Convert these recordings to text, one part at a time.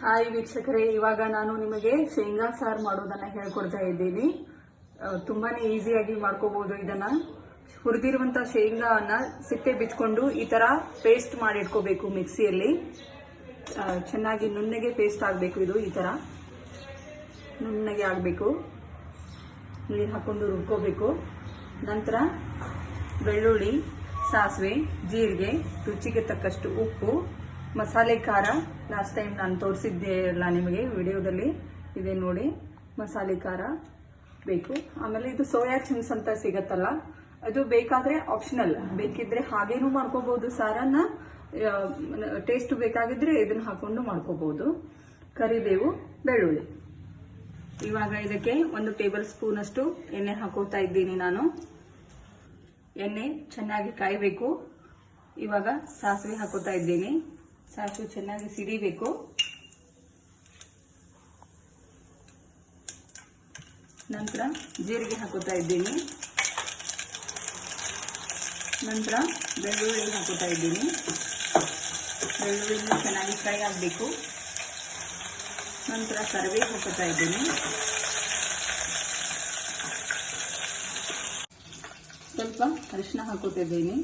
Hi ವೀಕ್ಷಕರೇ. ಇವಾಗ ನಾನು ನಿಮಗೆ ಶೇಂಗಾ ಸಾರು ಮಾಡೋದನ್ನ ಹೇಳ್ಕೊಡ್ತಾ ಇದ್ದೀನಿ. ತುಂಬಾ ಈಸಿಯಾಗಿ ಮಾಡ್ಕೋಬಹುದು ಇದನ್ನ. ಹುರಿದಿರುವಂತ ಶೇಂಗಾನ ಸಿಪ್ಪೆ ಬಿಚ್ಕೊಂಡು ಈ ತರ ಪೇಸ್ಟ್ ಮಾಡಿ ಇಟ್ಕೋಬೇಕು ಮಿಕ್ಸಿಯಲ್ಲಿ. ಚೆನ್ನಾಗಿ ನುಣ್ಣಗೆ ಪೇಸ್ಟ್ ಆಗಬೇಕು ಇದು, ಈ ತರ. ನುಣ್ಣಗೆ ಆಗಬೇಕು. ನೀರು ಹಾಕೊಂಡು ರುಬ್ಕೋಬೇಕು. ನಂತರ ಬೆಳ್ಳುಳ್ಳಿ, ಸಾಸಿವೆ, ಜೀರಿಗೆ, ರುಚಿಗೆ ತಕ್ಕಷ್ಟು ಉಪ್ಪು. ಮಸಾಲೆ ಖಾರ. ಲಾಸ್ಟ್ ಟೈಮ್ ನಾನು ತೋರಿಸಿದ್ದೆ ಅಲ್ಲ ನಿಮಗೆ ವಿಡಿಯೋದಲ್ಲಿ. ಇದೆ ನೋಡಿ, ಮಸಾಲೆ ಖಾರ ಬೇಕು. ಆಮೇಲೆ ಇದು ಸೋಯಾ ಚಂಕ್ಸ್ ಅಂತ ಸಿಗತ್ತಲ್ಲ, ಅದು ಬೇಕಾದ್ರೆ ಆಪ್ಷನಲ್ ಬೇಕಿದ್ರೆ ಹಾಗೇನೂ ಮಾಡ್ಕೋಬಹುದು ಸಾರನ್ನ ಟೇಸ್ಟ್ ಬೇಕಾಗಿದ್ರೆ ಇದನ್ನ ಹಾಕೊಂಡು ಮಾಡ್ಕೋಬಹುದು ಕರಿಬೇವು, ಬೆಳ್ಳುಳ್ಳಿ. ಇವಾಗ ಇದಕ್ಕೆ ಒಂದು ಟೇಬಲ್ ಸ್ಪೂನ್ ಅಷ್ಟು ಎಣ್ಣೆ ಹಾಕೋತಾ ಇದ್ದೀನಿ ನಾನು. ಎಣ್ಣೆ ಚೆನ್ನಾಗಿ ಕಾಯಬೇಕು. ಇವಾಗ ಸಾಸಿವೆ ಹಾಕೋತಾ ಇದ್ದೀನಿ. ಸಾಸಿವೆ ಚೆನ್ನಾಗಿ ಸಿಡಿಬೇಕು. ನಂತರ ಜೀರಿಗೆ ಹಾಕೋತಾ ಇದ್ದೀನಿ. ನಂತರ ಬೆಳ್ಳುಳ್ಳಿ ಹಾಕೋತಾ ಇದ್ದೀನಿ. ಬೆಳ್ಳುಳ್ಳಿ ಚೆನ್ನಾಗಿ ಫ್ರೈ ಆಗಬೇಕು. ನಂತರ ಕರಿಬೇವು ಹಾಕೋತಾ ಇದ್ದೀನಿ. ಸ್ವಲ್ಪ ಅರಿಶಿನ ಹಾಕೋತಿದ್ದೀನಿ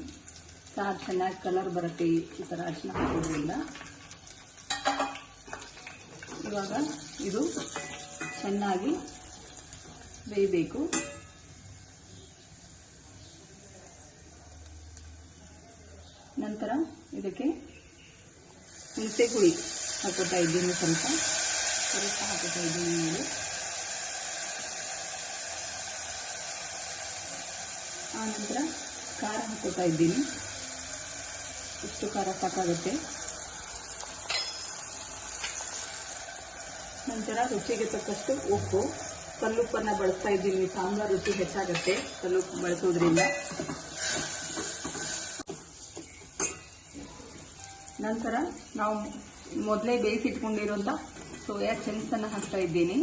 ಸಾರು ಚೆನ್ನಾಗಿ ಕಲರ್ ಬರುತ್ತೆ ಈ ಥರ ಅರಿಶಿನ ಹಾಕೋದ್ರಿಂದ ಇವಾಗ ಇದು ಚೆನ್ನಾಗಿ ಬೇಯಬೇಕು. ನಂತರ ಇದಕ್ಕೆ ಹುಣಸೆ ಹುಳಿ ಹಾಕೋತಾ ಇದ್ದೀನಿ ಸ್ವಲ್ಪ. ಸ್ವಲ್ಪ ಹಾಕೋತಾ ಇದ್ದೀನಿ ನೀವು ಆನಂತರ ನಂತರ ಖಾರ ಹಾಕೋತಾ ಇದ್ದೀನಿ. ಇಷ್ಟು ಖಾರ ಸಾಕಾಗುತ್ತೆ ನಂತರ ರುಚಿಗೆ ತಕ್ಕಷ್ಟು ಉಪ್ಪು. ಕಲ್ಲುಪ್ಪನ್ನ ಬಳಸ್ತಾ ಇದ್ದೀನಿ. ಸಾಂಬಾರ್ ರುಚಿ ಹೆಚ್ಚಾಗುತ್ತೆ ಕಲ್ಲುಪ್ಪು ಬಳಸೋದ್ರಿಂದ. ನಂತರ ನಾವು ಮೊದಲೇ ಬೇಯಿಸಿಟ್ಕೊಂಡಿರುವಂಥ ಸೋಯಾ ಚಂಕ್ಸನ್ನು ಹಾಕ್ತಾ ಇದ್ದೀನಿ.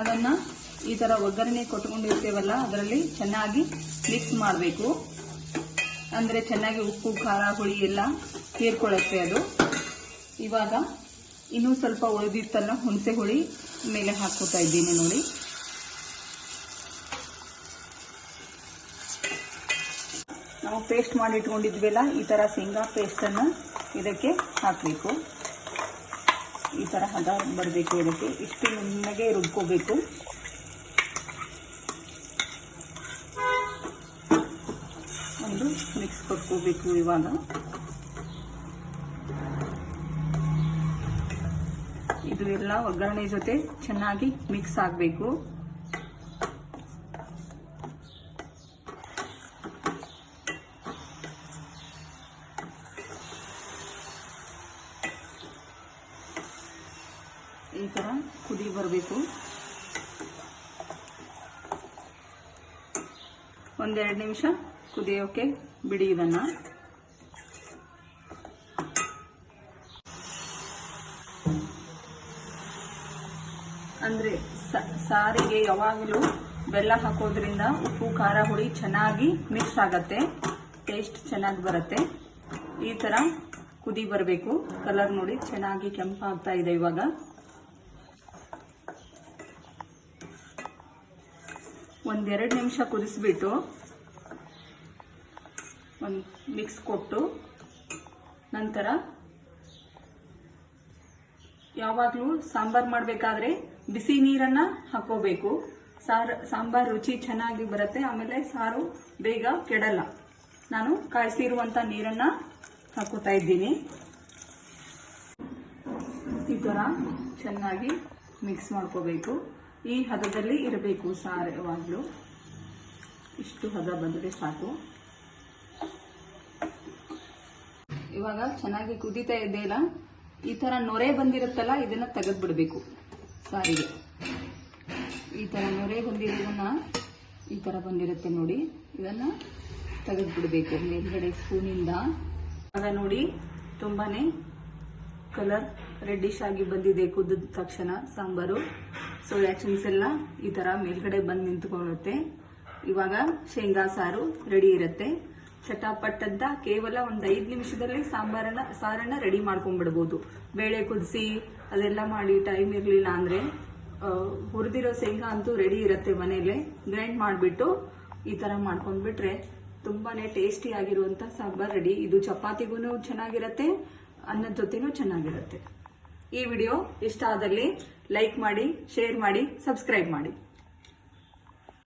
ಅದನ್ನ ಈ ತರ ಒಗ್ಗರಣೆ ಕೊಟ್ಕೊಂಡಿರ್ತೇವಲ್ಲ, ಅದರಲ್ಲಿ ಚೆನ್ನಾಗಿ ಮಿಕ್ಸ್ ಮಾಡಬೇಕು. ಅಂದ್ರೆ ಚೆನ್ನಾಗಿ ಉಪ್ಪು, ಖಾರ, ಹುಳಿ ಎಲ್ಲ ಸೇರ್ಕೊಳ್ಳುತ್ತೆ ಅದು. ಇವಾಗ ಇನ್ನೂ ಸ್ವಲ್ಪ ಉಳಿದಿತ್ತಲ್ಲ ಹುಣಸೆ ಹುಳಿ ಮೇಲೆ ಹಾಕೋತಾ ಇದ್ದೀನಿ ನೋಡಿ. ನಾವು ಪೇಸ್ಟ್ ಮಾಡಿ ಇಟ್ಕೊಂಡಿದ್ವಲ್ಲ, ಈ ತರ ಶೇಂಗಾ ಪೇಸ್ಟ್ ಅನ್ನ ಇದಕ್ಕೆ ಹಾಕಬೇಕು. ಈ ತರ ಹದ ಬರಬೇಕು ಇದಕ್ಕೆ. ಇಷ್ಟು ನುಣ್ಣಗೆ ರುಬ್ಕೋಬೇಕು. ಕೊಟ್ಕೋಬೇಕು ಇವಾಗ ಇದು ಎಲ್ಲ ಒಗ್ಗರಣೆ ಜೊತೆ ಚೆನ್ನಾಗಿ ಮಿಕ್ಸ್ ಆಗಬೇಕು. ಈ ತರ ಕುದಿ ಬರಬೇಕು. ಒಂದೆರಡು ನಿಮಿಷ ಕುದಿಯೋಕೆ ಬಿಡಿ ಇದನ್ನ. ಅಂದ್ರೆ ಸಾರಿಗೆ ಯಾವಾಗಲೂ ಬೆಲ್ಲ ಹಾಕೋದ್ರಿಂದ ಉಪ್ಪು, ಖಾರ, ಹುಳಿ ಚೆನ್ನಾಗಿ ಮಿಕ್ಸ್ ಆಗತ್ತೆ. ಟೇಸ್ಟ್ ಚೆನ್ನಾಗಿ ಬರುತ್ತೆ. ಈ ತರ ಕುದಿ ಬರಬೇಕು. ಕಲರ್ ನೋಡಿ ಚೆನ್ನಾಗಿ ಕೆಂಪಾಗ್ತಾ ಇದೆ ಇವಾಗ. ಒಂದೆರಡು ನಿಮಿಷ ಕುದಿಸ್ಬಿಟ್ಟು ಒಂದು ಮಿಕ್ಸ್ ಕೊಟ್ಟು ನಂತರ ಯಾವಾಗಲೂ ಸಾಂಬಾರು ಮಾಡಬೇಕಾದ್ರೆ ಬಿಸಿ ನೀರನ್ನು ಹಾಕೋಬೇಕು. ಸಾರು, ಸಾಂಬಾರು ರುಚಿ ಚೆನ್ನಾಗಿ ಬರುತ್ತೆ, ಆಮೇಲೆ ಸಾರು ಬೇಗ ಕೆಡಲ್ಲ. ನಾನು ಕಾಯಿಸಿರುವಂತ ನೀರನ್ನು ಹಾಕೋತಾ ಇದ್ದೀನಿ. ಈ ಥರ ಚೆನ್ನಾಗಿ ಮಿಕ್ಸ್ ಮಾಡ್ಕೋಬೇಕು. ಈ ಹದದಲ್ಲಿ ಇರಬೇಕು ಸಾರು ಯಾವಾಗಲೂ. ಇಷ್ಟು ಹದ ಬಂದರೆ ಸಾಕು. ಇವಾಗ ಚೆನ್ನಾಗಿ ಕುದೀತಾ ಇದೆಯಲ್ಲ ಈ ಥರ ನೊರೆ ಬಂದಿರುತ್ತಲ್ಲ, ಇದನ್ನ ತೆಗೆದು ಬಿಡಬೇಕು ಸಾರಿಗೆ. ಈ ಥರ ನೊರೆ ಬಂದಿರೋದನ್ನ ಈ ಥರ ಬಂದಿರುತ್ತೆ ನೋಡಿ. ಇದನ್ನ ತೆಗೆದು ಬಿಡಬೇಕು ಮೇಲ್ಗಡೆ ಸ್ಪೂನಿಂದ. ಆಗ ನೋಡಿ ತುಂಬಾನೇ ಕಲರ್ ರೆಡ್ಡಿಶ್ ಆಗಿ ಬಂದಿದೆ ಕುದ್ದ ತಕ್ಷಣ ಸಾಂಬಾರು. ಸೋಯಾ ಚಂಕ್ಸ್ ಎಲ್ಲ ಈ ತರ ಮೇಲ್ಗಡೆ ಬಂದು ನಿಂತ್ಕೊಳ್ಳುತ್ತೆ. ಇವಾಗ ಶೇಂಗಾ ಸಾರು ರೆಡಿ ಇರುತ್ತೆ. ಚಟಾಪಟ್ ಅಂತ ಕೇವಲ ಒಂದು ಐದು ನಿಮಿಷದಲ್ಲಿ ಸಾಂಬಾರನ್ನ, ಸಾರನ್ನ ರೆಡಿ ಮಾಡ್ಕೊಂಡ್ಬಿಡ್ಬೋದು. ಬೇಳೆ ಕುದಿಸಿ, ಅದೆಲ್ಲ ಮಾಡಿ ಟೈಮ್ ಇರಲಿಲ್ಲ ಅಂದ್ರೆ ಹುರಿದಿರೋ ಶೇಂಗಾ ಅಂತೂ ರೆಡಿ ಇರುತ್ತೆ ಮನೇಲೆ. ಗ್ರೈಂಡ್ ಮಾಡಿಬಿಟ್ಟು ಈ ಥರ ಮಾಡ್ಕೊಂಡ್ಬಿಟ್ರೆ ತುಂಬಾನೇ ಟೇಸ್ಟಿ ಆಗಿರುವಂತ ಸಾಂಬಾರ್ ರೆಡಿ ಇದು ಚಪಾತಿಗೂ ಚೆನ್ನಾಗಿರತ್ತೆ, ಅನ್ನದ ಜೊತೆನೂ ಚೆನ್ನಾಗಿರುತ್ತೆ. ಈ ವಿಡಿಯೋ ಇಷ್ಟ ಆದಲ್ಲಿ ಲೈಕ್ ಮಾಡಿ ಶೇರ್ ಮಾಡಿ ಸಬ್ಸ್ಕ್ರೈಬ್ ಮಾಡಿ.